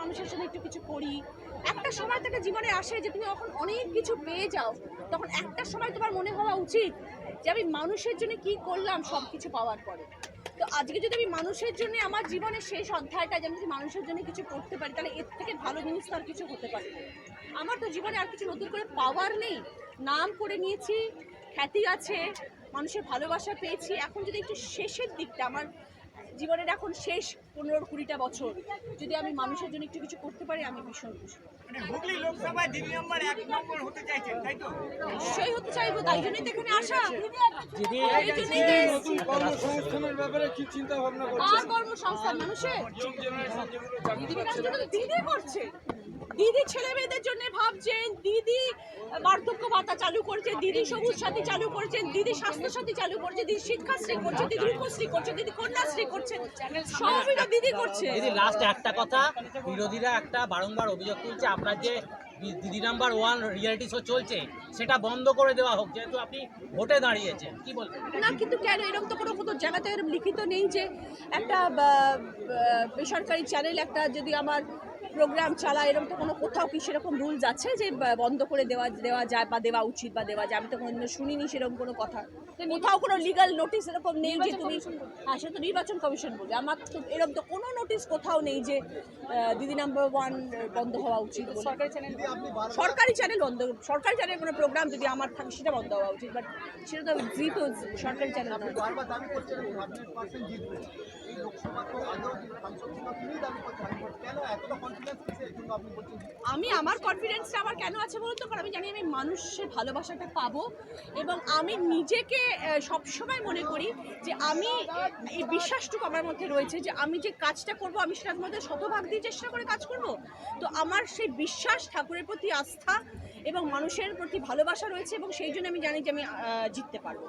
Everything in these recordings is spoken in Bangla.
মানুষের জন্য একটু কিছু করি। একটা সময় থেকে জীবনে আসে যে তুমি যখন অনেক কিছু পেয়ে যাও। তখন একটা সময় তোমার মনে হওয়া উচিত যে আমি মানুষের জন্য কি করলাম সব কিছু পাওয়ার পরে। তো আজকে যদি আমি মানুষের জন্য আমার জীবনের শেষ অধ্যায়টা যেন যদি মানুষের জন্য কিছু করতে পারি, তাহলে এর থেকে ভালো জিনিস তো আর কিছু হতে পারে আমার তো জীবনে আর কিছু নতুন করে পাওয়ার নেই। নাম করে নিয়েছি, খ্যাতি আছে, মানুষের ভালোবাসা পেয়েছি। এখন যদি একটু শেষের দিকটা, আমার জীবনের এখন শেষ পনেরো কুড়িটা বছর। যদি আমি মানুষের জন্য একটু কিছু করতে পারি আমি ভীষণ খুশি। মানে হুগলি লোকসভায় দিদি নম্বর এক নম্বর হতে চাইছেন তাই তো? নিশ্চয়ই হতে চাইব তাই জন্যই তো এখানে আসা। কর্মসংস্থানের ব্যাপারে কি চিন্তা ভাবনা কার কর্মসংস্থান মানুষের? দিদি করছে। দিদি ছেলে মেয়েদের জন্য ভাবছেন দিদি বার্ধক্য ভাতা চালু করছে দিদি সবুজ সাথী চালু করছেন দিদি স্বাস্থ্য সাথী চালু করছে দিদি শিক্ষাশ্রী করছে দিদি রূপশ্রী করছে দিদি কন্যাশ্রী করছে সবই তো দিদি করছে। দিদি লাস্ট একটা কথা বিরোধীরা একটা বারংবার অভিযোগ তুলছে আপনার যে দিদি নাম্বার ওয়ান রিয়েলিটি শো চলছে সেটা বন্ধ করে দেওয়া হোক যেহেতু আপনি ভোটে দাঁড়িয়েছেন কি বলবেন? না কিন্তু কেন? এরকম তো কোনো কোনো জায়গাতে এরকম লিখিত নেই যে একটা বেসরকারি চ্যানেল একটা যদি আমার প্রোগ্রাম চালায় এরকম তো কোনো কোথাও কি সেরকম রুলস আছে যে বন্ধ করে দেওয়া দেওয়া যায় বা দেওয়া উচিত বা দেওয়া যায়? আমি তো কোনো শুনিনি সেরকম কোনো কথা। কোথাও কোনো লিগাল নোটিশ এরকম নেই যে তুমি হ্যাঁ সে তো নির্বাচন কমিশন বলবে আমার তো এরকম তো কোনো নোটিশ কোথাও নেই যে দিদি নাম্বার ওয়ান বন্ধ হওয়া উচিত সরকারি চ্যানেল সরকারি চ্যানেল বন্ধ সরকারি চ্যানেল কোনো প্রোগ্রাম যদি আমার থাকে সেটা বন্ধ হওয়া উচিত। বাট সেটা তো জি তো সরকারি চ্যানেল লোকসভা তো আগেও আমি আমার কনফিডেন্সটা আমার কেন আছে বলুন তো? কারণ আমি জানি আমি মানুষের ভালোবাসাটা পাবো এবং আমি নিজেকে সবসময় মনে করি যে আমি এই বিশ্বাসটুকু আমার মধ্যে রয়েছে যে আমি যে কাজটা করব আমি সেটার মধ্যে শতভাগ দিয়ে চেষ্টা করে কাজ করব। তো আমার সেই বিশ্বাস ঠাকুরের প্রতি আস্থা এবং মানুষের প্রতি ভালোবাসা রয়েছে এবং সেই জন্য আমি জানি যে আমি জিততে পারব।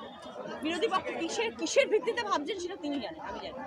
বিরোধী পক্ষ কিসের কিসের ভিত্তিতে ভাবছেন সেটা তিনি জানেন আমি জানি